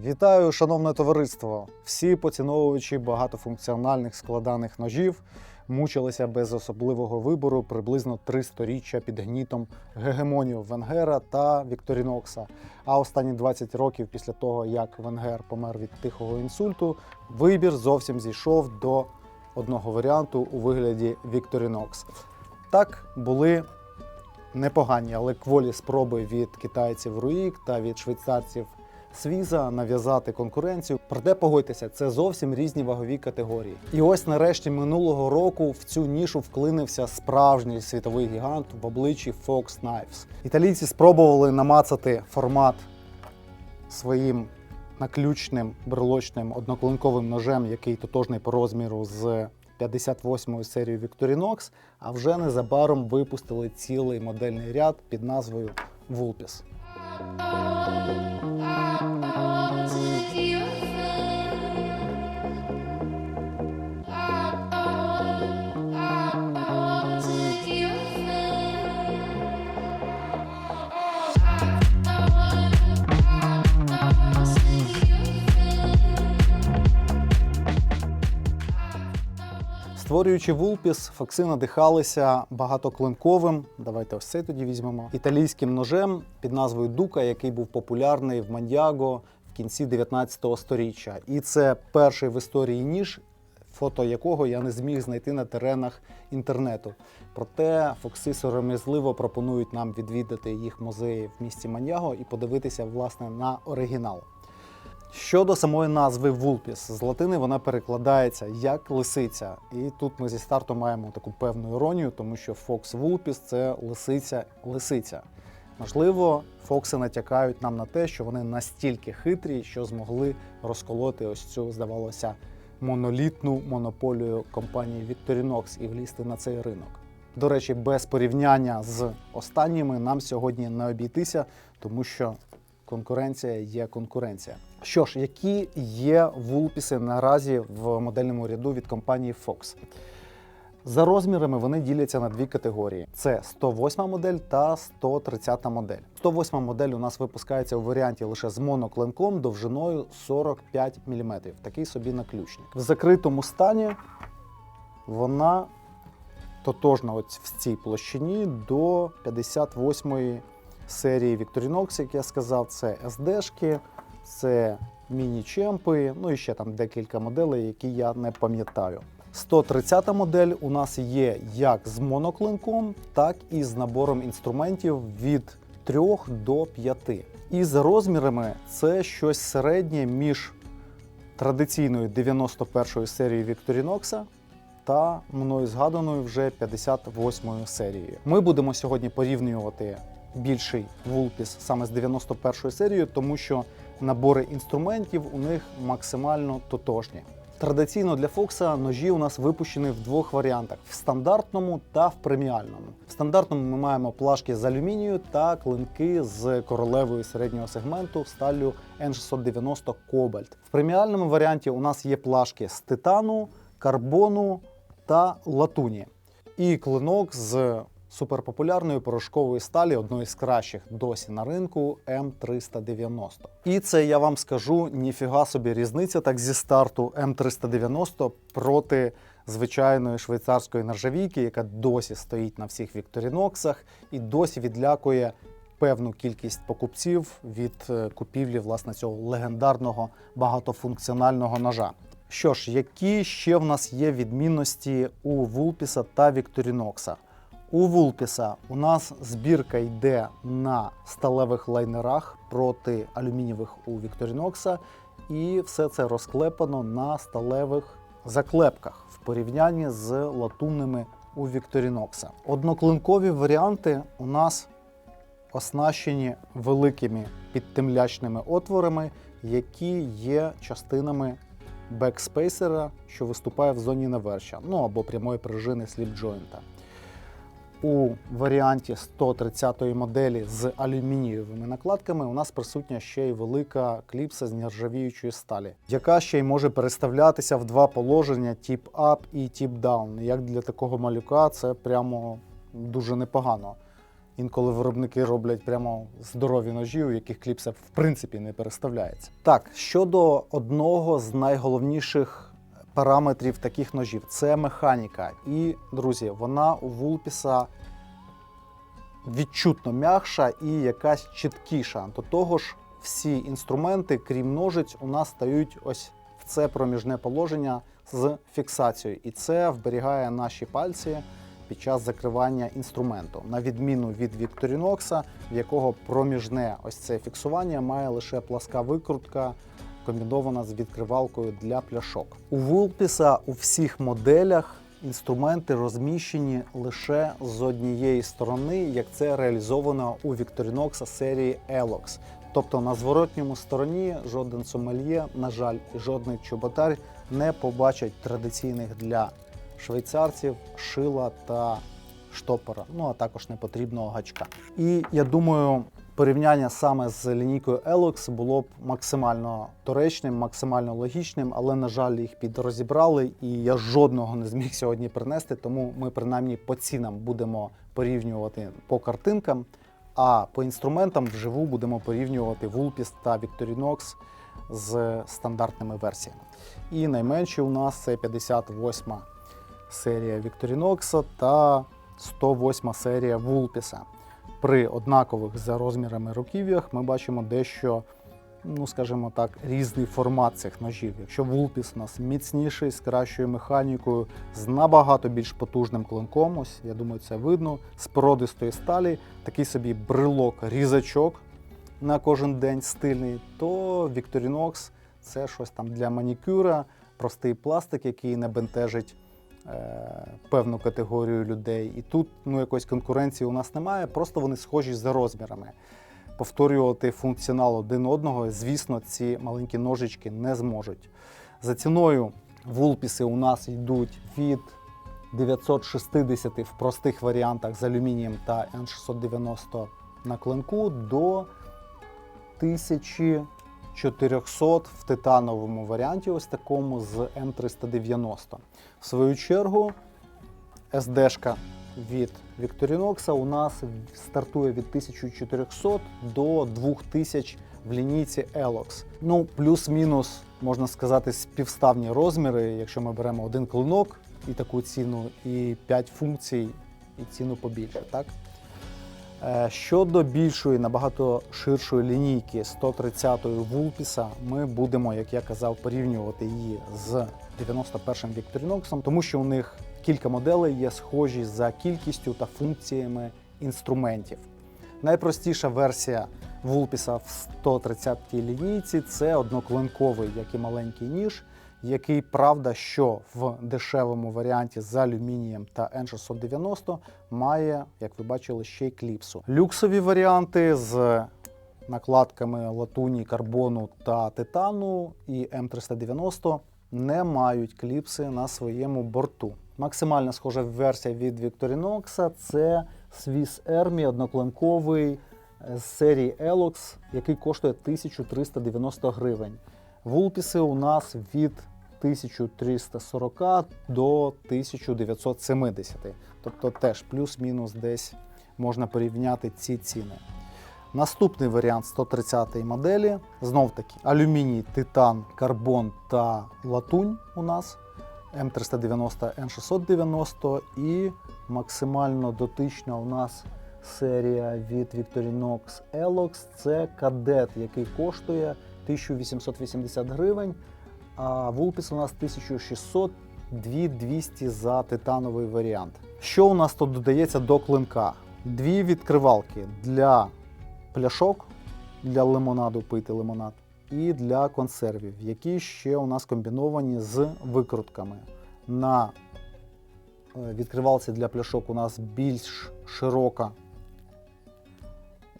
Вітаю, шановне товариство! Всі поціновувачі багатофункціональних складаних ножів мучилися без особливого вибору приблизно три сторіччя під гнітом гегемонію Венгера та Вікторінокса. А останні 20 років після того, як Венгер помер від тихого інсульту, вибір зовсім зійшов до одного варіанту у вигляді Вікторінокс. Так були непогані, але кволі спроби від китайців Руїк та від швейцарців Свіза нав'язати конкуренцію. Проте погодьтеся, це зовсім різні вагові категорії. І ось нарешті минулого року в цю нішу вклинився справжній світовий гігант в обличчі Fox Knives. Італійці спробували намацати формат своїм наключним брелочним одноклинковим ножем, який тотожний по розміру з 58-ю серією Victorinox, а вже незабаром випустили цілий модельний ряд під назвою Vulpes. Oh, oh. Створюючи Vulpes, Фокси надихалися багатоклинковим. Давайте ось цей тоді візьмемо. Італійським ножем під назвою Дука, який був популярний в Мандіаго в кінці 19 століття. І це перший в історії ніж, фото якого я не зміг знайти на теренах інтернету. Проте Фокси сором'язливо пропонують нам відвідати їх музеї в місті Мандіаго і подивитися власне на оригінал. Щодо самої назви Вулпіс, з латини вона перекладається як лисиця. І тут ми зі старту маємо таку певну іронію, тому що Фокс Вулпіс це лисиця-лисиця. Можливо, Фокси натякають нам на те, що вони настільки хитрі, що змогли розколоти ось цю, здавалося, монолітну монополію компанії Victorinox і влізти на цей ринок. До речі, без порівняння з останніми нам сьогодні не обійтися, тому що конкуренція є конкуренція. Що ж, які є вулпіси наразі в модельному ряду від компанії Fox? За розмірами вони діляться на дві категорії: це 108 модель та 130 модель. 108 модель у нас випускається у варіанті лише з моноклинком довжиною 45 мм. Такий собі наключник. В закритому стані вона тотожна ось в цій площині до 58-ї серії Victorinox, як я сказав, це SD-шки, це міні-чемпи, ну і ще там декілька моделей, які я не пам'ятаю. 130-та модель у нас є як з моноклинком, так і з набором інструментів від 3 до 5. І за розмірами це щось середнє між традиційною 91 серією Victorinox та мною згаданою вже 58-ю серією. Ми будемо сьогодні порівнювати більший вулпіс саме з 91 серією, тому що набори інструментів у них максимально тотожні. Традиційно для Фокса ножі у нас випущені в двох варіантах: в стандартному та в преміальному. В стандартному ми маємо плашки з алюмінію та клинки з королевою середнього сегменту сталлю N690 Cobalt. В преміальному варіанті у нас є плашки з титану, карбону та латуні. І клинок з суперпопулярної порошкової сталі, одної з кращих досі на ринку М390. І це я вам скажу ніфіга собі різниця так зі старту М390 проти звичайної швейцарської нержавійки, яка досі стоїть на всіх вікторіноксах і досі відлякує певну кількість покупців від е, купівлі власне цього легендарного багатофункціонального ножа. Що ж, які ще в нас є відмінності у Вулпіса та Вікторінокса? У Вулпіса у нас збірка йде на сталевих лайнерах проти алюмінієвих у Вікторінокса, і все це розклепано на сталевих заклепках в порівнянні з латунними у Вікторінокса. Одноклинкові варіанти у нас оснащені великими підтемлячними отворами, які є частинами бекспейсера, що виступає в зоні наверча, ну або прямої пружини сліпджойнта. У варіанті 130-ї моделі з алюмінієвими накладками у нас присутня ще й велика кліпса з нержавіючої сталі, яка ще й може переставлятися в два положення: тип up і тип down. Як для такого малюка це прямо дуже непогано. Інколи виробники роблять прямо здорові ножі, у яких кліпса в принципі не переставляється. Так, щодо одного з найголовніших параметрів таких ножів, це механіка. І, друзі, вона у Вулпіса відчутно м'якша і якась чіткіша. До того ж, всі інструменти, крім ножиць, у нас стають ось в це проміжне положення з фіксацією. І це вберігає наші пальці під час закривання інструменту, на відміну від Victorinox, в якого проміжне ось це фіксування має лише пласка викрутка. Комбінована з відкривалкою для пляшок. У Вулпіса у всіх моделях інструменти розміщені лише з однієї сторони, як це реалізовано у Victorinox серії Elox. Тобто на зворотньому стороні жоден сомельє, на жаль, жодний чоботар не побачать традиційних для швейцарців шила та штопора, ну а також непотрібного гачка. І я думаю, порівняння саме з лінійкою Elox було б максимально доречним, максимально логічним, але на жаль, їх підрозібрали, і я жодного не зміг сьогодні принести. Тому ми принаймні по цінам будемо порівнювати по картинкам. А по інструментам вживу будемо порівнювати Vulpis та Victorinox з стандартними версіями. І найменші у нас це 58 серія Victorinox та 108 серія Vulpis. При однакових за розмірами руків'ях ми бачимо дещо, ну скажімо так, різний формат цих ножів. Якщо Vulpis у нас міцніший, з кращою механікою, з набагато більш потужним клинком, ось я думаю, це видно, з породистої сталі, такий собі брелок, різачок на кожен день стильний, то Victorinox це щось там для манікюра, простий пластик, який не бентежить певну категорію людей. І тут ну, якоїсь конкуренції у нас немає, просто вони схожі за розмірами. Повторювати функціонал один одного, звісно, ці маленькі ножички не зможуть. За ціною вулпіси у нас йдуть від 960 в простих варіантах з алюмінієм та N690 на клинку до 1400 в титановому варіанті, ось такому з М390. В свою чергу, SD-шка від Victorinox у нас стартує від 1400 до 2000 в лінійці Elox. Ну, плюс-мінус, можна сказати, співставні розміри, якщо ми беремо один клинок і таку ціну, і 5 функцій, і ціну побільше. Так? Е, Щодо більшої, набагато ширшої лінійки 130-ї Вулпіса, ми будемо, як я казав, порівнювати її з 91-м Victorinox, тому що у них кілька моделей є схожі за кількістю та функціями інструментів. Найпростіша версія Вулпіса в 130-й лінійці це одноклинковий, як і маленький ніж, який, правда, що в дешевому варіанті з алюмінієм та N690 має, як ви бачили, ще й кліпсу. Люксові варіанти з накладками латуні, карбону та титану і М390 не мають кліпси на своєму борту. Максимально схожа версія від Victorinox це Swiss Army одноклинковий з серії Elox, який коштує 1390 гривень. Вулпіси у нас від 1340 до 1970. Тобто теж плюс-мінус десь можна порівняти ці ціни. Наступний варіант 130 моделі. Знов таки алюміній, титан, карбон та латунь у нас. М390, Н690 і максимально дотична у нас серія від Victorinox Elox. Це кадет, який коштує 1880 гривень, а Vulpix у нас 1600 2200 за титановий варіант. Що у нас тут додається до клинка? Дві відкривалки для пляшок, для лимонаду пити лимонад, і для консервів, які ще у нас комбіновані з викрутками. На е, відкривалці для пляшок у нас більш широка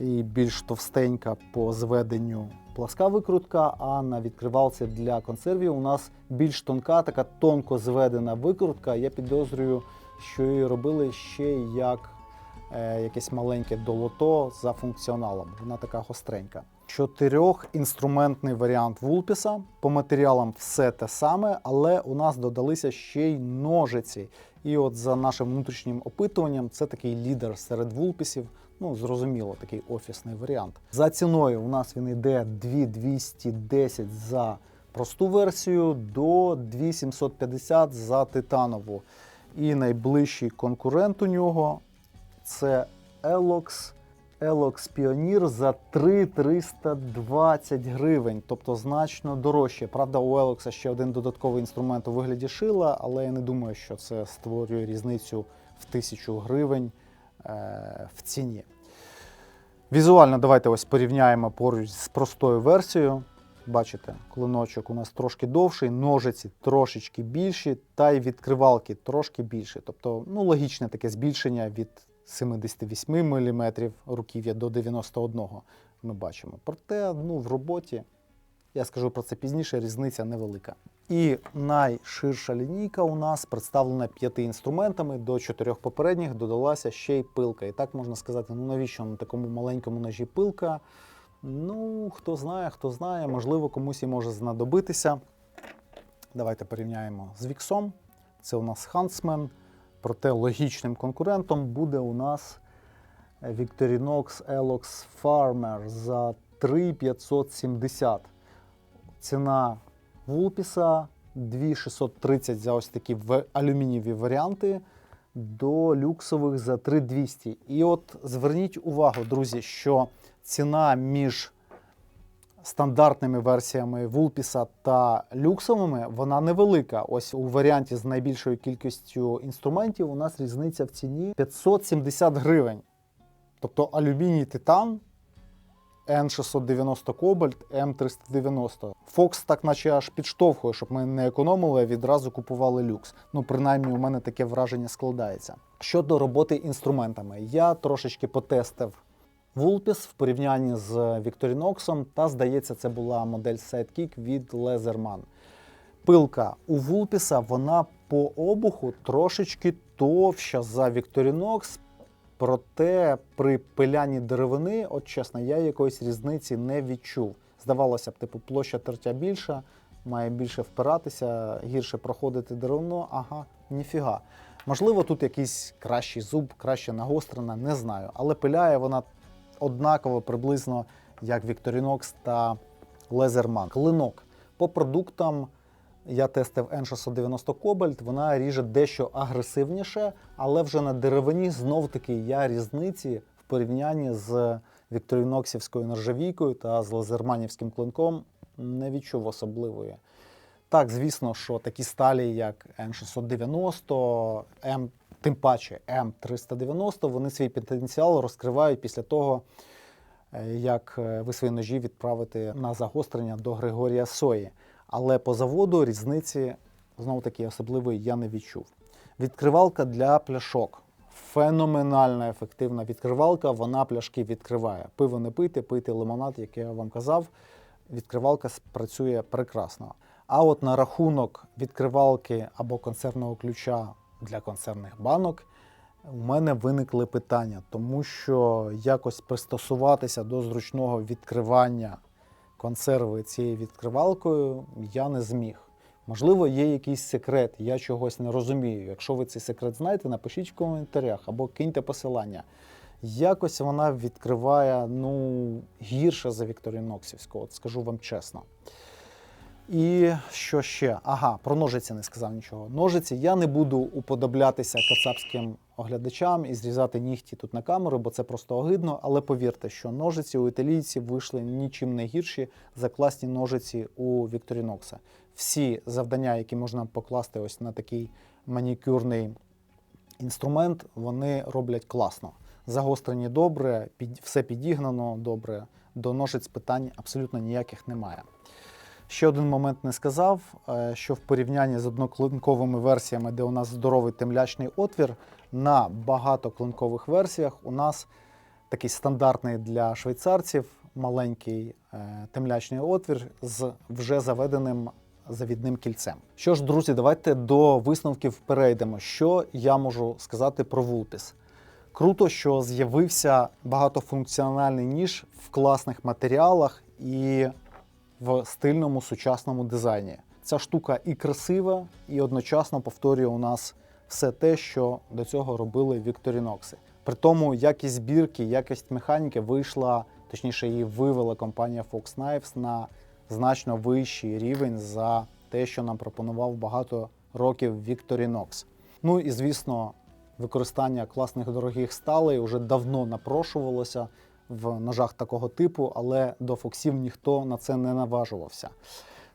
і більш товстенька по зведенню пласка викрутка, а на відкривалці для консервів у нас більш тонка, така тонко зведена викрутка. Я підозрюю, що її робили ще як е, якесь маленьке долото за функціоналом. Вона така гостренька. Чотирьохінструментний варіант вулпіса. По матеріалам все те саме, але у нас додалися ще й ножиці. І от за нашим внутрішнім опитуванням, це такий лідер серед вулпісів, Ну, зрозуміло, такий офісний варіант. За ціною у нас він йде 2210 за просту версію до 2750 за титанову. І найближчий конкурент у нього це Elox. Elox Pioneer за 3320 гривень, тобто значно дорожче. Правда, у Elox ще один додатковий інструмент у вигляді шила, але я не думаю, що це створює різницю в тисячу гривень в ціні. Візуально давайте ось порівняємо поруч з простою версією. Бачите, клиночок у нас трошки довший, ножиці трошечки більші, та й відкривалки трошки більші. Тобто, ну, логічне таке збільшення від 78 мм руків'я до 91 ми бачимо. Проте ну, в роботі, я скажу про це пізніше, різниця невелика. І найширша лінійка у нас представлена п'яти інструментами. До чотирьох попередніх додалася ще й пилка. І так можна сказати, ну навіщо на такому маленькому ножі пилка? Ну, хто знає, хто знає, можливо, комусь і може знадобитися. Давайте порівняємо з Віксом. Це у нас Huntsman. Проте логічним конкурентом буде у нас Victorinox Elox Farmer за 3570. Ціна Вулпіса 2630 за ось такі алюмінієві варіанти до люксових за 3200. І от зверніть увагу, друзі, що ціна між стандартними версіями Вулпіса та люксовими вона невелика. Ось у варіанті з найбільшою кількістю інструментів у нас різниця в ціні 570 гривень. Тобто алюміній титан N690 Кобальт, М390. Фокс так наче аж підштовхує, щоб ми не економили, а відразу купували люкс. Ну, принаймні, у мене таке враження складається. Щодо роботи інструментами, я трошечки потестив Vulpes в порівнянні з Victorinox, та здається, це була модель Sidekick від Leatherman. Пилка у Vulpes, вона по обуху трошечки товща за Victorinox, проте при пилянні деревини, от чесно, я якоїсь різниці не відчув. Здавалося б, типу, площа тертя більша, має більше впиратися, гірше проходити деревно. Ага, ніфіга. Можливо, тут якийсь кращий зуб, краще нагострена, не знаю. Але пиляє вона однаково приблизно як Victorinox та Leatherman. Клинок по продуктам я тестив N690 Cobalt, вона ріже дещо агресивніше, але вже на деревині знов таки я різниці в порівнянні з Вікторіноксівською нержавійкою та з лазерманівським клинком не відчув особливої. Так, звісно, що такі сталі, як N690, М, тим паче М390, вони свій потенціал розкривають після того, е, як е, ви свої ножі відправите на загострення до Григорія Сої. Але по заводу різниці знову таки особливої я не відчув. Відкривалка для пляшок. Феноменальна ефективна відкривалка, вона пляшки відкриває. Пиво не пийте, пийте лимонад, як я вам казав. Відкривалка працює прекрасно. А от на рахунок відкривалки або консервного ключа для консервних банок у мене виникли питання, тому що якось пристосуватися до зручного відкривання консерви цією відкривалкою я не зміг. Можливо, є якийсь секрет, я чогось не розумію. Якщо ви цей секрет знаєте, напишіть в коментарях або киньте посилання. Якось вона відкриває ну, гірше за Вікторіноксівську, от скажу вам чесно. І що ще? Ага, про ножиці не сказав нічого. Ножиці я не буду уподоблятися кацапським оглядачам і зрізати нігті тут на камеру, бо це просто огидно. Але повірте, що ножиці у італійців вийшли нічим не гірші за класні ножиці у Вікторінокса. Всі завдання, які можна покласти ось на такий манікюрний інструмент, вони роблять класно. Загострені добре, під, все підігнано добре. До ножиць питань абсолютно ніяких немає. Ще один момент не сказав, е, що в порівнянні з одноклинковими версіями, де у нас здоровий темлячний отвір, на багатоклинкових версіях у нас такий стандартний для швейцарців маленький е, темлячний отвір з вже заведеним завідним кільцем. Що ж, друзі, давайте до висновків перейдемо. Що я можу сказати про Vulpes? Круто, що з'явився багатофункціональний ніж в класних матеріалах і в стильному сучасному дизайні. Ця штука і красива, і одночасно повторює у нас все те, що до цього робили Вікторінокси. При тому якість збірки, якість механіки вийшла, точніше, її вивела компанія Fox Knives на значно вищий рівень за те, що нам пропонував багато років Victorinox. Ну і звісно, використання класних дорогих сталей вже давно напрошувалося в ножах такого типу, але до фоксів ніхто на це не наважувався.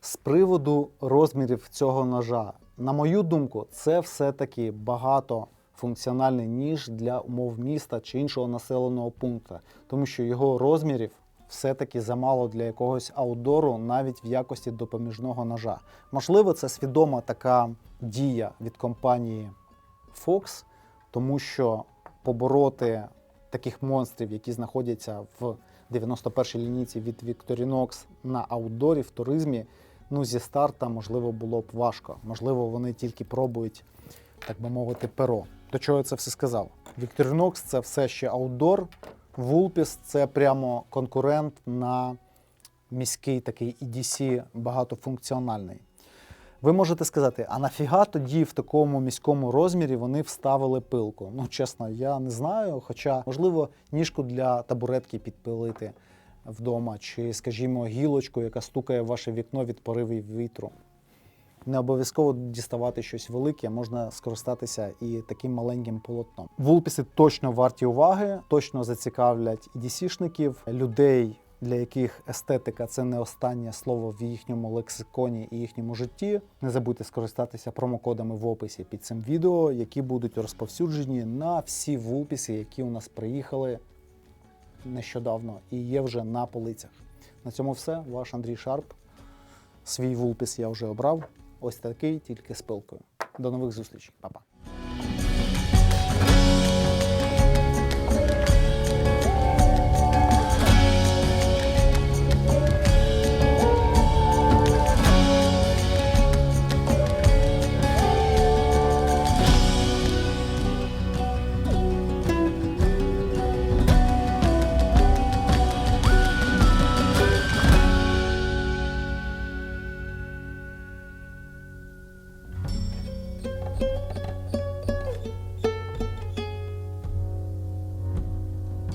З приводу розмірів цього ножа, на мою думку, це все-таки багатофункціональний ніж для умов міста чи іншого населеного пункту, тому що його розмірів все-таки замало для якогось аутдору навіть в якості допоміжного ножа. Можливо, це свідома така дія від компанії Fox, тому що побороти таких монстрів, які знаходяться в 91-й лінійці від Victorinox на аутдорі в туризмі, ну зі старта можливо було б важко. Можливо, вони тільки пробують, так би мовити, перо. До чого я це все сказав? Victorinox це все ще аутдор. Vulpes – це прямо конкурент на міський такий EDC багатофункціональний. Ви можете сказати, а нафіга тоді в такому міському розмірі вони вставили пилку? Ну, чесно, я не знаю. Хоча, можливо, ніжку для табуретки підпилити вдома, чи, скажімо, гілочку, яка стукає в ваше вікно від поривів вітру. Не обов'язково діставати щось велике, можна скористатися і таким маленьким полотном. Вулпіси точно варті уваги, точно зацікавлять і дісішників, людей, для яких естетика це не останнє слово в їхньому лексиконі і їхньому житті. Не забудьте скористатися промокодами в описі під цим відео, які будуть розповсюджені на всі вулпіси, які у нас приїхали нещодавно і є вже на полицях. На цьому все. Ваш Андрій Шарп. Свій вулпіс я вже обрав. Ось такий, тільки з пилкою. До нових зустрічей, Па-па.